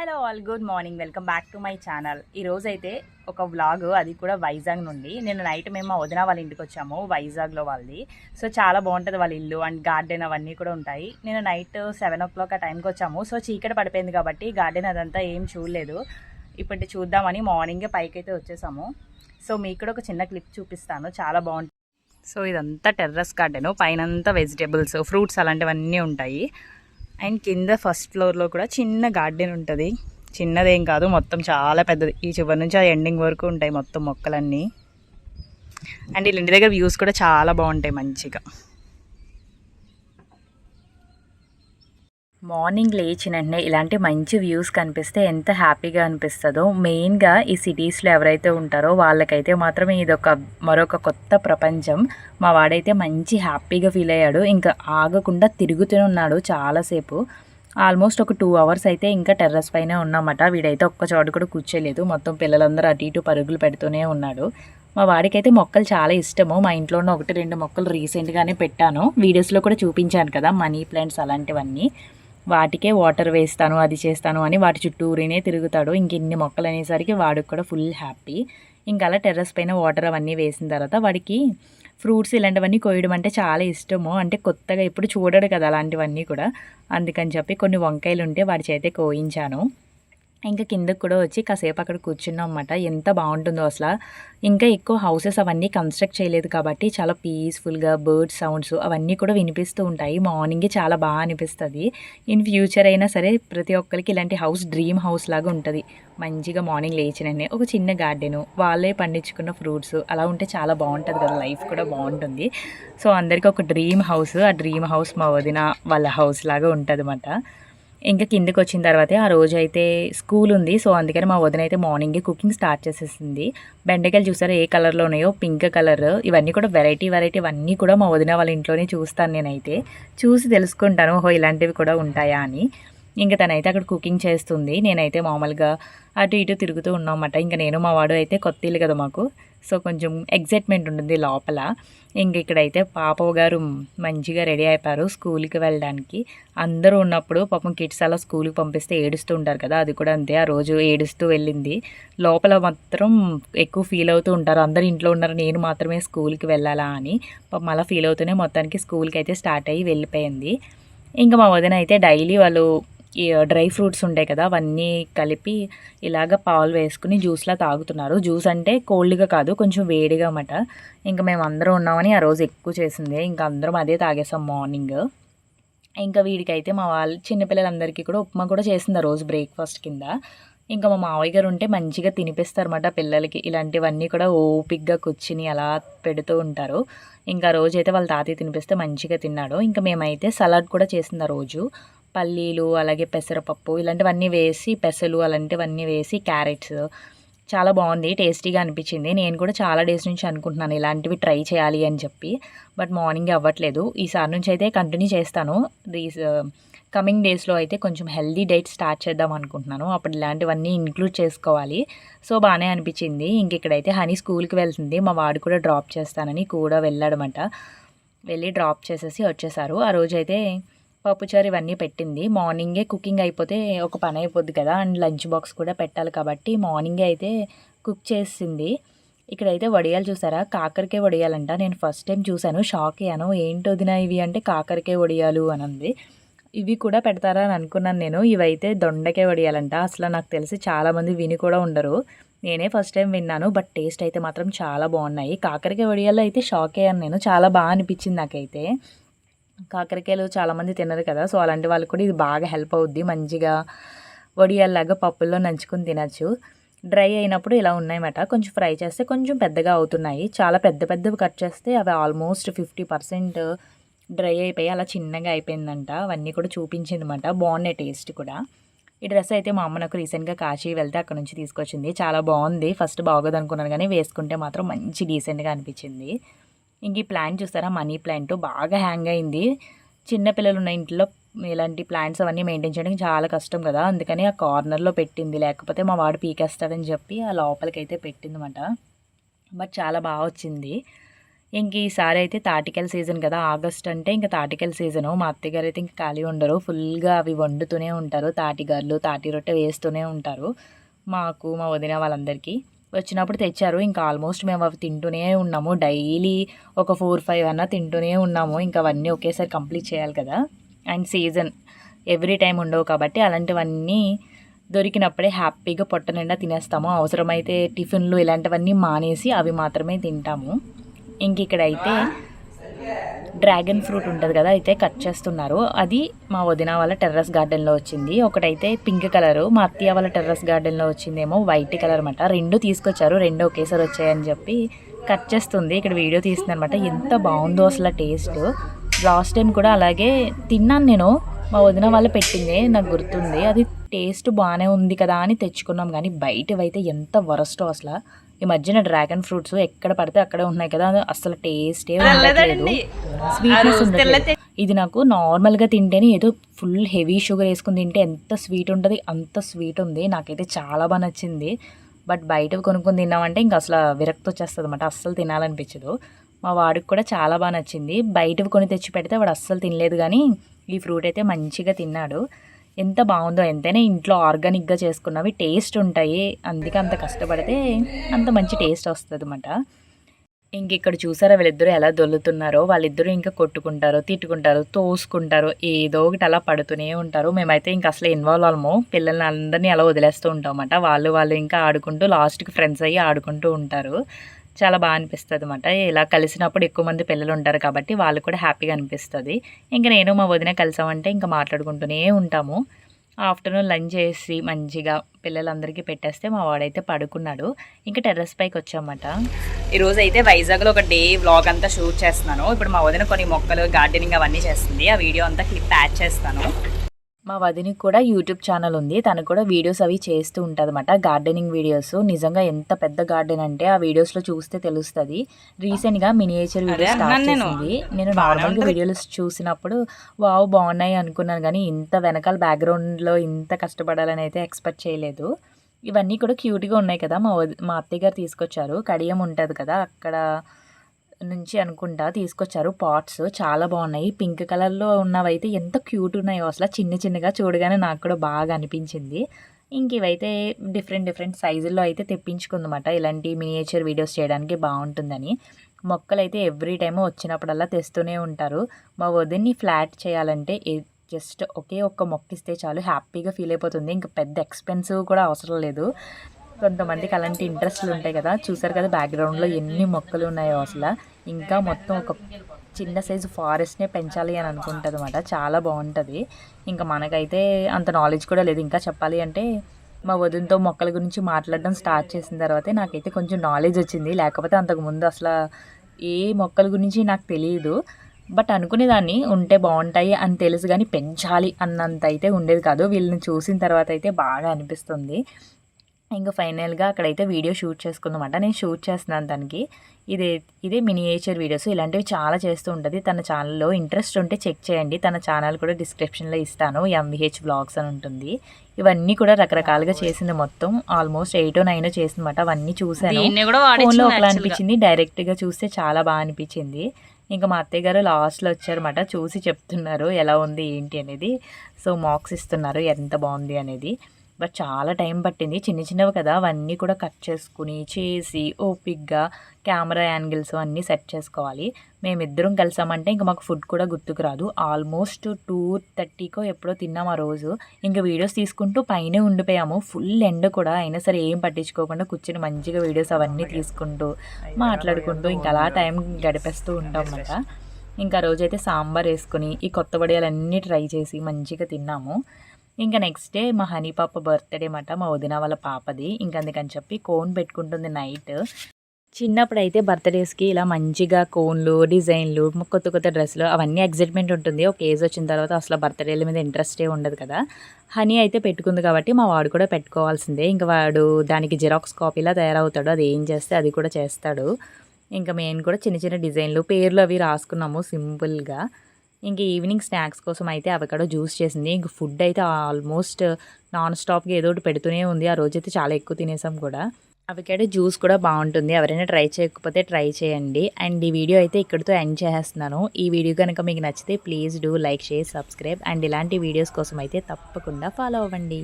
Hello all good morning welcome back to my channel ఈరోజు అయితే ఒక వ్లాగ్ అది కూడా వైజాగ్ నుండి. నేను నైట్ మేము మా వదిన వాళ్ళ ఇంటికి వచ్చాము వైజాగ్లో వాళ్ళది. సో చాలా బాగుంటుంది వాళ్ళ ఇల్లు అండ్ గార్డెన్ అవన్నీ కూడా ఉంటాయి. నేను నైట్ సెవెన్ ఓ క్లాక్ ఆ టైంకి వచ్చాము. సో చీకటి పడిపోయింది కాబట్టి గార్డెన్ అదంతా ఏం చూడలేదు. ఇప్పుడు చూద్దామని మార్నింగే పైకి అయితే వచ్చేసాము. సో మీకు కూడా ఒక చిన్న క్లిప్ చూపిస్తాను. చాలా బాగుంటుంది. సో ఇదంతా టెర్రస్ గార్డెను పైన వెజిటేబుల్స్ ఫ్రూట్స్ అలాంటివన్నీ ఉంటాయి. అండ్ కింద ఫస్ట్ ఫ్లోర్లో కూడా చిన్న గార్డెన్ ఉంటుంది. చిన్నదేం కాదు మొత్తం చాలా పెద్దది. ఈ చివరి నుంచి ఆ ఎండింగ్ వరకు ఉంటాయి మొత్తం మొక్కలన్నీ. అండ్ వీళ్ళ ఇంటి దగ్గర వ్యూస్ కూడా చాలా బాగుంటాయి మంచిగా. మార్నింగ్ లేచిన వెంటనే ఇలాంటి మంచి వ్యూస్ కనిపిస్తే ఎంత హ్యాపీగా అనిపిస్తుందో మెయిన్గా ఈ సిటీస్లో ఎవరైతే ఉంటారో వాళ్ళకైతే మాత్రమే ఇది ఒక మరొక కొత్త ప్రపంచం. మా వాడైతే మంచి హ్యాపీగా ఫీల్ అయ్యాడు. ఇంకా ఆగకుండా తిరుగుతూనే ఉన్నాడు చాలాసేపు. ఆల్మోస్ట్ ఒక టూ అవర్స్ అయితే ఇంకా టెర్రస్ పైనే ఉన్నామట. వీడైతే ఒక్క చోటు కూడా కూర్చోలేదు. మొత్తం పిల్లలందరూ అటు ఇటు పరుగులు పెడుతూనే ఉన్నాడు. మా వాడికైతే మొక్కలు చాలా ఇష్టము. మా ఇంట్లోనే ఒకటి రెండు మొక్కలు రీసెంట్గానే పెట్టాను. వీడియోస్లో కూడా చూపించాను కదా మనీ ప్లాంట్స్ అలాంటివన్నీ. వాటికే వాటర్ వేస్తాను అది చేస్తాను అని వాటి చుట్టూరినే తిరుగుతాడు. ఇంక ఇన్ని మొక్కలు అనేసరికి వాడికి కూడా ఫుల్ హ్యాపీ. ఇంకా అలా టెర్రస్ పైన వాటర్ అవన్నీ వేసిన తర్వాత వాడికి ఫ్రూట్స్ ఇలాంటివన్నీ కోయడం అంటే చాలా ఇష్టము. అంటే కొత్తగా ఎప్పుడు చూడడు కదా అలాంటివన్నీ కూడా. అందుకని చెప్పి కొన్ని వంకాయలు ఉంటే వాడి చేతే కోయించాను. ఇంకా కిందకు కూడా వచ్చి కాసేపు అక్కడ కూర్చున్నాం అనమాట ఎంత బాగుంటుందో అసలు. ఇంకా ఎక్కువ హౌసెస్ అవన్నీ కన్స్ట్రక్ట్ చేయలేదు కాబట్టి చాలా పీస్ఫుల్గా బర్డ్ సౌండ్స్ అవన్నీ కూడా వినిపిస్తూ ఉంటాయి. మార్నింగే చాలా బాగా అనిపిస్తుంది. ఇన్ ఫ్యూచర్ అయినా సరే ప్రతి ఒక్కరికి ఇలాంటి హౌస్ డ్రీమ్ హౌస్ లాగా ఉంటుంది. మంచిగా మార్నింగ్ లేచిననే ఒక చిన్న గార్డెను వాళ్ళే పండించుకున్న ఫ్రూట్స్ అలా ఉంటే చాలా బాగుంటుంది కదా. లైఫ్ కూడా బాగుంటుంది. సో అందరికీ ఒక డ్రీమ్ హౌస్ ఆ డ్రీమ్ హౌస్ మా వదిన వాళ్ళ హౌస్ లాగా ఉంటుంది ఇంకా కిందకి వచ్చిన తర్వాతే ఆ రోజు అయితే స్కూల్ ఉంది. సో అందుకని మా వదిన అయితే మార్నింగే కుకింగ్ స్టార్ట్ చేసేసింది. బెండకాయలు చూసారా ఏ కలర్లో ఉన్నాయో? Pink colour. ఇవన్నీ కూడా వెరైటీ వెరైటీ ఇవన్నీ కూడా మా వదిన వాళ్ళ ఇంట్లోనే చూస్తాను నేనైతే. చూసి తెలుసుకుంటాను ఓహో ఇలాంటివి కూడా ఉంటాయా అని. ఇంకా తనైతే అక్కడ కుకింగ్ చేస్తుంది. నేనైతే మామూలుగా అటు ఇటు తిరుగుతూ ఉన్నామన్నమాట. ఇంకా నేను మా వాడు అయితే కొత్త ఇల్లు కదా మాకు. సో కొంచెం ఎగ్జైట్మెంట్ ఉంటుంది లోపల. ఇంక ఇక్కడైతే పాప గారు మంచిగా రెడీ అయిపోయారు స్కూల్కి వెళ్ళడానికి. అందరూ ఉన్నప్పుడు పాపం కిడ్స్ అలా స్కూల్కి పంపిస్తే ఏడుస్తూ ఉంటారు కదా. అది కూడా అంతే. ఆ రోజు ఏడుస్తూ వెళ్ళింది. లోపల మాత్రం ఎక్కువ ఫీల్ అవుతూ ఉంటారు. అందరు ఇంట్లో ఉన్నారు. నేను మాత్రమే స్కూల్కి వెళ్ళాలా అని. పాపం అలా ఫీల్ అవుతూనే మొత్తానికి స్కూల్కి అయితే స్టార్ట్ అయ్యి వెళ్ళిపోయింది. ఇంకా మా వదిన అయితే డైలీ వాళ్ళు ఈ డ్రై ఫ్రూట్స్ ఉంటాయి కదా అవన్నీ కలిపి ఇలాగ పాలు వేసుకుని జ్యూస్లా తాగుతున్నారు. జ్యూస్ అంటే కోల్డ్గా కాదు కొంచెం వేడిగా అన్నమాట. ఇంకా మేము అందరం ఉన్నామని ఆ రోజు ఎక్కువ చేసింది. ఇంకా అందరం అదే తాగేసాం మార్నింగ్. ఇంకా వీడికైతే మా వాళ్ళు చిన్నపిల్లలందరికీ కూడా ఉప్మా కూడా చేసింది ఆ రోజు బ్రేక్ఫాస్ట్ కింద. ఇంకా మా మావయ్య గారు ఉంటే మంచిగా తినిపిస్తారన్నమాట పిల్లలకి. ఇలాంటివన్నీ కూడా ఓపిక్గా కూర్చుని అలా పెడుతూ ఉంటారు. ఇంకా రోజైతే వాళ్ళ తాతయ్య తినిపిస్తే మంచిగా తిన్నాడు. ఇంకా మేమైతే సలాడ్ కూడా చేసింది ఆ రోజు. పల్లీలు అలాగే పెసరపప్పు ఇలాంటివన్నీ వేసి పెసలు అలాంటివన్నీ వేసి క్యారెట్స్. చాలా బాగుంది టేస్టీగా అనిపించింది. నేను కూడా చాలా డేస్ నుంచి అనుకుంటున్నాను ఇలాంటివి ట్రై చేయాలి అని చెప్పి. బట్ మార్నింగ్ అవ్వట్లేదు. ఈసారి నుంచి అయితే కంటిన్యూ చేస్తాను. రీస్ కమింగ్ డేస్లో అయితే కొంచెం హెల్దీ డైట్ స్టార్ట్ చేద్దాం అనుకుంటున్నాను. అప్పుడు ఇలాంటివన్నీ ఇంక్లూడ్ చేసుకోవాలి. సో బాగానే అనిపించింది. ఇంక ఇక్కడైతే హనీ స్కూల్కి వెళ్తుంది. మా వాడు కూడా డ్రాప్ చేస్తానని కూడా వెళ్ళాడనమాట వెళ్ళి డ్రాప్ చేసేసి వచ్చేసారు. ఆ రోజైతే పప్పుచారు ఇవన్నీ పెట్టింది. మార్నింగే కుకింగ్ అయిపోతే ఒక పని అయిపోద్ది కదా అండ్ లంచ్ బాక్స్ కూడా పెట్టాలి కాబట్టి మార్నింగే అయితే కుక్ చేసింది. ఇక్కడైతే వడియాలు చూసారా? కాకరకాయ వడియాలంట. నేను ఫస్ట్ టైం చూశాను షాక్ అయ్యాను. ఏంటో వదినా ఇవి అంటే కాకరకాయ వడియాలు అని ఇవి కూడా పెడతారా అని అనుకున్నాను నేను. ఇవైతే దొండకాయ వడియాలంట. అసలు నాకు తెలిసి చాలామంది విని కూడా ఉండరు. నేనే ఫస్ట్ టైం విన్నాను బట్ టేస్ట్ అయితే మాత్రం చాలా బాగున్నాయి. కాకరకాయ వడియాలు అయితే షాక్ అయ్యాను నేను. చాలా బాగా అనిపించింది నాకైతే. కాకరకాయలు చాలామంది తినరు కదా సో అలాంటి వాళ్ళకి కూడా ఇది బాగా హెల్ప్ అవుద్ది. మంచిగా వడియాల్లాగా పప్పుల్లో నంచుకుని తినచ్చు. డ్రై అయినప్పుడు ఇలా ఉన్నాయన్నమాట. కొంచెం ఫ్రై చేస్తే కొంచెం పెద్దగా అవుతున్నాయి. చాలా పెద్ద పెద్దవి కట్ చేస్తే అవి ఆల్మోస్ట్ ఫిఫ్టీ పర్సెంట్ డ్రై అయిపోయి అలా చిన్నగా అయిపోయిందంట. అవన్నీ కూడా చూపించింది అనమాట బాగున్నాయి టేస్ట్ కూడా. ఈ డ్రెస్ అయితే మా అమ్మ నాకు రీసెంట్గా కాశీ వెళ్తే అక్కడ నుంచి తీసుకొచ్చింది. చాలా బాగుంది. ఫస్ట్ బాగోదు అనుకున్నాను కానీ వేసుకుంటే మాత్రం మంచి డీసెంట్గా అనిపించింది. ఇంక ఈ ప్లాంట్ చూస్తారా? మనీ ప్లాంట్ బాగా హ్యాంగ్ అయింది. చిన్నపిల్లలు ఉన్న ఇంట్లో ఇలాంటి ప్లాంట్స్ అవన్నీ మెయింటైన్ చేయడానికి చాలా కష్టం కదా. అందుకని ఆ కార్నర్లో పెట్టింది. లేకపోతే మా వాడు పీకేస్తాడని చెప్పి ఆ లోపలికి అయితే పెట్టిందన్నమాట. బట్ చాలా బాగా వచ్చింది. ఇంక ఈసారి అయితే తాటికల సీజన్ కదా. ఆగస్ట్ అంటే ఇంకా తాటికల సీజను. మా అత్తగారు అయితే ఇంకా ఖాళీ ఉండరు. ఫుల్గా అవి వండుతూనే ఉంటారు. తాటిగారులు తాటి రొట్టె వేస్తూనే ఉంటారు. మాకు మా వదిన వాళ్ళందరికీ. వచ్చినప్పుడు తెచ్చారు. ఇంకా ఆల్మోస్ట్ మేము అవి తింటూనే ఉన్నాము. డైలీ ఒక ఫోర్ ఫైవ్ అన్న తింటూనే ఉన్నాము. ఇంకా అవన్నీ ఒకేసారి కంప్లీట్ చేయాలి కదా. అండ్ సీజన్ ఎవ్రీ టైం ఉండవు కాబట్టి అలాంటివన్నీ దొరికినప్పుడే హ్యాపీగా పొట్ట నిండా తినేస్తాము. అవసరమైతే టిఫిన్లు ఇలాంటివన్నీ మానేసి అవి మాత్రమే తింటాము. ఇంక ఇక్కడైతే డ్రాగన్ ఫ్రూట్ ఉంటుంది కదా అయితే కట్ చేస్తున్నారు. అది మా వదిన వాళ్ళ టెర్రస్ గార్డెన్లో వచ్చింది. ఒకటైతే పింక్ కలర్. మా అత్తయ్య వాళ్ళ టెర్రస్ గార్డెన్లో వచ్చిందేమో వైట్ కలర్ అనమాట రెండు తీసుకొచ్చారు రెండు ఒకేసారి వచ్చాయని చెప్పి కట్ చేస్తుంది. ఇక్కడ వీడియో తీస్తుంది అనమాట ఎంత బాగుందో అసలు టేస్ట్. లాస్ట్ టైం కూడా అలాగే తిన్నాను నేను. మా వదిన వాళ్ళు పెట్టింది నాకు గుర్తుంది. అది టేస్ట్ బాగానే ఉంది కదా అని తెచ్చుకున్నాం. కానీ బయటవైతే ఎంత వరస్టో అసలు. ఈ మధ్యన డ్రాగన్ ఫ్రూట్స్ ఎక్కడ పడితే అక్కడే ఉన్నాయి కదా. అది అసలు టేస్టే ఉండట్లేదు. స్వీట్నెస్ ఉండట్లేదు. ఇది నాకు నార్మల్గా తింటేనే ఏదో ఫుల్ హెవీ షుగర్ వేసుకుని తింటే ఎంత స్వీట్ ఉంటుంది అంత స్వీట్ ఉంది. నాకైతే చాలా బాగా నచ్చింది. బట్ బయట కొనుక్కొని తిన్నామంటే ఇంకా అసలు విరక్తి వచ్చేస్తుంది అనమాట అస్సలు తినాలనిపించదు. మా వాడికి కూడా చాలా బాగా నచ్చింది. బయటవి కొని తెచ్చి పెడితే వాడు అస్సలు తినలేదు కానీ ఈ ఫ్రూట్ అయితే మంచిగా తిన్నాడు. ఎంత బాగుందో ఎంతైనా ఇంట్లో ఆర్గానిక్గా చేసుకున్నవి టేస్ట్ ఉంటాయి. అందుకే అంత కష్టపడితే అంత మంచి టేస్ట్ వస్తుంది అనమాట ఇంక ఇక్కడ చూసారా వీళ్ళిద్దరూ ఎలా దొల్లుతున్నారో? వాళ్ళిద్దరూ ఇంకా కొట్టుకుంటారు తిట్టుకుంటారు తోసుకుంటారు ఏదో ఒకటి అలా పడుతూనే ఉంటారు. మేమైతే ఇంకా అసలు ఇన్వాల్వ్ అవ్వము. పిల్లల్ని అందరినీ అలా వదిలేస్తూ ఉంటాం అన్నమాట. వాళ్ళు వాళ్ళు ఇంకా ఆడుకుంటూ లాస్ట్కి ఫ్రెండ్స్ అయ్యి ఆడుకుంటూ ఉంటారు. చాలా బాగా అనిపిస్తుంది అనమాట ఇలా కలిసినప్పుడు ఎక్కువ మంది పిల్లలు ఉంటారు కాబట్టి వాళ్ళు కూడా హ్యాపీగా అనిపిస్తుంది. ఇంకా నేను మా వదిన కలిసామంటే ఇంకా మాట్లాడుకుంటూనే ఉంటాము. ఆఫ్టర్నూన్ లంచ్ చేసి మంచిగా పిల్లలందరికీ పెట్టేస్తే మా వాడైతే పడుకున్నాడు. ఇంకా టెర్రస్ పైకి వచ్చామట. ఈరోజు అయితే వైజాగ్లో ఒక డే వ్లాగ్ అంతా షూట్ చేస్తున్నాను. ఇప్పుడు మా వదిన కొన్ని మొక్కలు గార్డెనింగ్ అవన్నీ చేస్తుంది. ఆ వీడియో అంతా క్లిప్ యాడ్ చేస్తాను. మా వదినికి కూడా యూట్యూబ్ ఛానల్ ఉంది. తను కూడా వీడియోస్ అవి చేస్తూ ఉంటుంది అనమాట గార్డెనింగ్ వీడియోస్. నిజంగా ఎంత పెద్ద గార్డెన్ అంటే ఆ వీడియోస్లో చూస్తే తెలుస్తుంది. రీసెంట్గా మినియేచర్ వీడియో స్టార్ట్ చేసింది. నేను నార్మల్గా వీడియోస్ చూసినప్పుడు వావ్ బాగున్నాయి అనుకున్నాను కానీ ఇంత వెనకాల బ్యాక్గ్రౌండ్లో ఇంత కష్టపడాలని అయితే ఎక్స్పెక్ట్ చేయలేదు. ఇవన్నీ కూడా క్యూట్గా ఉన్నాయి కదా. మా మా అత్తయ్య గారు తీసుకొచ్చారు. కడియం ఉంటుంది కదా. అక్కడ నుంచి అనుకుంటా తీసుకొచ్చారు. పాట్స్ చాలా బాగున్నాయి. పింక్ కలర్లో ఉన్నవైతే ఎంత క్యూట్ ఉన్నాయో అసలు. చిన్న చిన్నగా చూడగానే నాకు కూడా బాగా అనిపించింది. ఇంక ఇవైతే డిఫరెంట్ డిఫరెంట్ సైజుల్లో అయితే తెప్పించుకుందన్నమాట. ఇలాంటి మినియేచర్ వీడియోస్ చేయడానికి బాగుంటుందని. మొక్కలు అయితే ఎవ్రీ టైమ్ వచ్చినప్పుడల్లా తెస్తూనే ఉంటారు. మా వదిన్ని ఫ్లాట్ చేయాలంటే జస్ట్ ఒకే ఒక్క మొక్క ఇస్తే చాలు హ్యాపీగా ఫీల్ అయిపోతుంది. ఇంకా పెద్ద ఎక్స్పెన్సివ్ కూడా అవసరం లేదు. కొంతమందికి అలాంటి ఇంట్రెస్ట్లు ఉంటాయి కదా. చూసారు కదా బ్యాక్గ్రౌండ్లో ఎన్ని మొక్కలు ఉన్నాయో అసలు. ఇంకా మొత్తం ఒక చిన్న సైజు ఫారెస్ట్నే పెంచాలి అని అనుకుంటుంది అనమాట చాలా బాగుంటుంది. ఇంకా మనకైతే అంత నాలెడ్జ్ కూడా లేదు. ఇంకా చెప్పాలి అంటే మా వదినతో మొక్కల గురించి మాట్లాడడం స్టార్ట్ చేసిన తర్వాతే నాకైతే కొంచెం నాలెడ్జ్ వచ్చింది. లేకపోతే అంతకుముందు అసలు ఏ మొక్కల గురించి నాకు తెలియదు. బట్ అనుకునేదాన్ని ఉంటే బాగుంటాయి అని తెలుసు. కానీ పెంచాలి అన్నంత అయితే ఉండేది కాదు. వీళ్ళని చూసిన తర్వాత అయితే బాగా అనిపిస్తుంది. ఇంకా ఫైనల్గా అక్కడైతే వీడియో షూట్ చేసుకుందామంట. నేను షూట్ చేస్తున్నాను తనకి. ఇదే ఇదే మినియేచర్ వీడియోస్. ఇలాంటివి చాలా చేస్తూ ఉంటుంది. తన ఛానల్లో ఇంట్రెస్ట్ ఉంటే చెక్ చేయండి. తన ఛానల్ కూడా డిస్క్రిప్షన్లో ఇస్తాను. ఎంవిహెచ్ బ్లాగ్స్ అని ఉంటుంది. ఇవన్నీ కూడా రకరకాలుగా చేసింది మొత్తం. ఆల్మోస్ట్ ఎయిట్ నైన్ చేసిందన్నమాట. అవన్నీ చూసాను ఫోన్లో ఒకలా అనిపించింది. డైరెక్ట్గా చూస్తే చాలా బాగా అనిపించింది. ఇంకా మా అత్తయ్య గారు లాస్ట్లో వచ్చారన్నమాట. చూసి చెప్తున్నారు ఎలా ఉంది ఏంటి అనేది. సో మార్క్స్ ఇస్తున్నారు. ఎంత బాగుంది అనేది. బట్ చాలా టైం పట్టింది. చిన్న చిన్నవి కదా అవన్నీ కూడా కట్ చేసుకుని చేసి ఓపిక్గా కెమెరా యాంగిల్స్ అన్నీ సెట్ చేసుకోవాలి. మేమిద్దరం కలిసామంటే ఇంకా మాకు ఫుడ్ కూడా గుర్తుకు రాదు. ఆల్మోస్ట్ టూ థర్టీకో ఎప్పుడో తిన్నాం ఆ రోజు. ఇంకా వీడియోస్ తీసుకుంటూ పైనే ఉండిపోయాము. ఫుల్ ఎండ కూడా. అయినా సరే ఏం పట్టించుకోకుండా కూర్చొని మంచిగా వీడియోస్ అవన్నీ తీసుకుంటూ మాట్లాడుకుంటూ ఇంకా అలా టైం గడిపేస్తూ ఉంటాం అన్నమాట. ఇంకా రోజైతే సాంబార్ వేసుకుని ఈ కొత్త వడియాలన్నీ ట్రై చేసి మంచిగా తిన్నాము. ఇంకా నెక్స్ట్ డే మా హనీ పాప బర్త్డే మాట మా వదిన వాళ్ళ పాపది. ఇంకా అందుకని చెప్పి కోన్ పెట్టుకుంటుంది నైట్ చిన్నప్పుడు అయితే బర్త్డేస్కి ఇలా మంచిగా కోన్లు డిజైన్లు కొత్త కొత్త డ్రెస్సులు అవన్నీ ఎగ్జైట్మెంట్ ఉంటుంది. ఒక ఏజ్ వచ్చిన తర్వాత అసలు బర్త్డేల మీద ఇంట్రెస్టే ఉండదు కదా. హనీ అయితే పెట్టుకుంది కాబట్టి మా వాడు కూడా పెట్టుకోవాల్సిందే. ఇంకా వాడు దానికి జిరాక్స్ కాపీలా తయారవుతాడు. అది ఏం చేస్తే అది కూడా చేస్తాడు. ఇంకా మేము కూడా చిన్న చిన్న డిజైన్లు పేర్లు అవి రాసుకున్నాము సింపుల్గా. ఇంక ఈవినింగ్ స్నాక్స్ కోసం అయితే అవకాడో జ్యూస్ చేసింది. ఇంక ఫుడ్ అయితే ఆల్మోస్ట్ నాన్ స్టాప్గా ఏదో ఒకటి పెడుతూనే ఉంది. ఆ రోజైతే చాలా ఎక్కువ తినేసాం కూడా. అవకాడో జ్యూస్ కూడా బాగుంటుంది. ఎవరైనా ట్రై చేయకపోతే ట్రై చేయండి. అండ్ ఈ వీడియో అయితే ఇక్కడితో ఎండ్ చేసేస్తున్నాను. ఈ వీడియో కనుక మీకు నచ్చితే please do like share subscribe. And ఇలాంటి వీడియోస్ కోసం అయితే తప్పకుండా ఫాలో అవ్వండి.